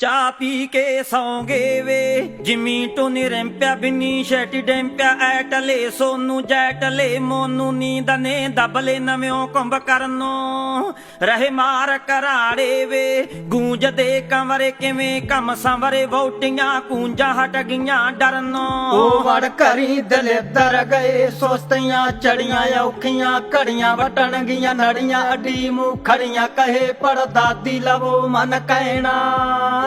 ਚਾਹ ਪੀ ਕੇ ਸੌਂਗੇ ਵੇ। ਜਿਮੀ ਟੋਨੀ ਰੈਂਪਿਆ, ਬਿੰਨੀ ਸ਼ੈਟੀ ਡੈਂਪਿਆ ਐਟਲੇ ਸੋਨੂੰ ਜੈਟਲੇ ਮੋਨੂ, ਨੀਂਦ ਨੇ ਦਬਲੇ ਨਵਿਓ ਕੰਬ ਕਰਨੋ। ਰਹੇ ਮਾਰ ਕਰਾੜੇ ਵੇ। ਗੂੰਜਦੇ ਕਮਰੇ ਕਿਵੇਂ ਕੰਮ ਸੰਵਰੇ ਵੋਟੀਆਂ ਕੂੰਜਾਂ ਹਟ ਗਈਆਂ ਡਰਨੋ। ਉਹ ਵੜ ਘਰੀ ਦਲੇਦਰ ਗਏ, ਸੁਸਤੀਆਂ ਚੜੀਆਂ, ਔਖੀਆਂ ਘੜੀਆਂ ਵਟਣ ਗਈਆਂ, ਨੜੀਆਂ ਅੱਡੀ ਮੂੰਹ ਖੜੀਆਂ, ਕਹੇ ਪੜਦਾਦੀ ਲਵੋ ਮਨ ਕਹਿਣਾ।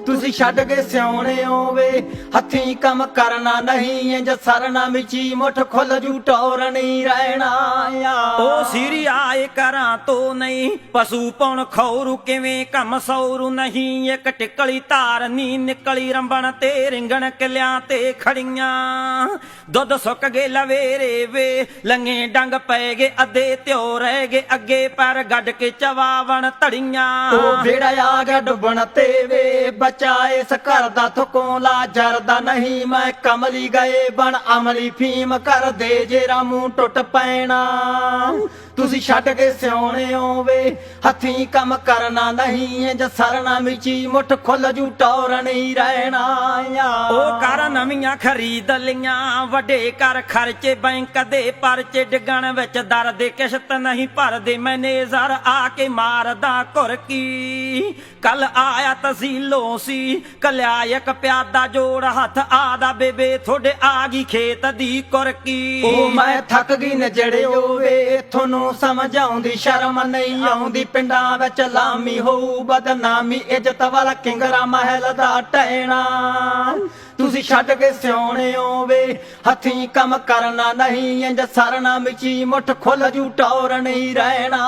ਤੁਸੀਂ ਛੱਡ ਕੇ ਸਿਉਣੇ ਹੋਵੇ। ਹੱਥੀਂ ਕੰਮ ਕਰਨਾ ਨਹੀਂ ਇੰਜ ਸਰਨਾ ਮਿਚੀ ਮੁੱਠ ਖੁੱਲ ਜੂ ਟੌਰ ਨਹੀਂ ਰਹਿਣਾ ਆ। ਉਹ ਸਿਰੀ ਆਏ ਕਰਾਂ ਤੋ ਨਹੀਂ। ਪਸ਼ੂ ਪਉਣ ਖੌਰੂ ਕਿਵੇਂ ਕੰਮ ਸੌਰੂ ਨਹੀਂ। ਇੱਕ ਟਿਕਲੀ ਧਾਰ ਨੀ ਨਿਕਲੀ ਰੰਬਣ ਤੇ ਰਿੰਗਣ ਕਿਲਿਆਂ ਤੇ ਖੜੀਆਂ। ਦੁੱਧ ਸੁੱਕ ਗਏ ਲਵੇਰੇ ਵੇ ਲੰਗੇ ਡੰਗ ਪੈ ਗਏ ਅੱਧੇ ਤਿਉ ਰਹਿ ਗਏ ਅੱਗੇ ਪਰ ਗੱਡ ਕੇ ਚਵਾਵਣ ਧੜੀਆਂ। ਉਹ ਵੇੜਾ ਆ ਗਿਆ ਡੁੱਬਣ ਤੇ ਵੇ ਬਚਾ ਇਸ ਘਰ ਦਾ ਥਕੋਲਾ ਜਰਦਾ ਨਹੀਂ, ਮੈਂ ਕਮਲੀ ਗਏ ਬਣ, ਅਮਲੀ ਫੀਮ ਕਰ ਦੇ ਜੇ ਰਾਮੂ ਟੁੱਟ ਪੈਣਾ। ਤੁਸੀਂ ਛੱਡ ਕੇ ਸਿਉਣੇ ਹੋਵੇ। ਹੱਥੀਂ ਕੰਮ ਕਰਨਾ ਨਹੀਂ ਇੰਜ ਸਰਨਾ ਮਿਚੀ ਮੁੱਠ ਖੁੱਲ ਜੂ ਟੌਰ ਨਹੀਂ ਰਹਿਣਾ ਆ। ਉਹ ਕਰ ਨਵੀਆਂ ਖਰੀਦ ਲੀਆਂ ਵੱਡੇ ਕਰ ਖਰਚੇ ਬੈਂਕ ਦੇ ਪਰਚੇ ਡਿੱਗਣ ਵਿੱਚ ਦਰ ਦੇ ਕਿਸ਼ਤ ਨਹੀਂ ਭਰਦੇ ਮੈਨੇਜਰ ਆ ਕੇ ਮਾਰਦਾ ਕੁਰਕੀ ਕੱਲ ਆਇਆ ਤਸੀਲੋਂ ਸੀ ਕਲਿਆ ਇੱਕ ਪਿਆਦਾ ਜੋੜ ਹੱਥ ਆਦਾ ਬੇਬੇ ਤੁਹਾਡੇ ਆ ਗਈ ਖੇਤ ਦੀ ਕੁਰਕੀ। ਉਹ ਮੈਂ ਥੱਕ ਗਈ ਨਜੜੇ ਓਵੇ ਤੁਹਾਨੂੰ ਸਮਝ ਆਉਂਦੀ, ਸ਼ਰਮ ਨਹੀਂ ਆਉਂਦੀ, ਪਿੰਡਾਂ ਵਿੱਚ ਲਾਮੀ ਹੋਊ, ਬਦਨਾਮੀ, ਇੱਜ਼ਤ ਵਾਲਾ ਕਿੰਗਰਾ ਮਹਿਲ ਦਾ ਟੈਣਾ ਤੁਸੀਂ ਛੱਡ ਕੇ ਸਿਉਣੇ ਓਵੇ ਹੱਥੀਂ ਕੰਮ ਕਰਨਾ ਨਹੀਂ, ਇੰਜ ਸਰਨਾ ਮਿਚੀ ਮੁੱਠ ਖੁੱਲ ਜੂ, ਟੌਰ ਨਹੀਂ ਰਹਿਣਾ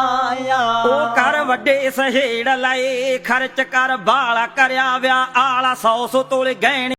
ਆ। ਉਹ ਕਰ ਵੱਡੇ ਸਹੇੜ ਲਏ, ਖਰਚ ਕਰ ਬਾਲਾ ਕਰਿਆ ਵਿਆਹ, ਆਲਾ 100 100 ਤੋਲੇ ਗਹਿਣੇ।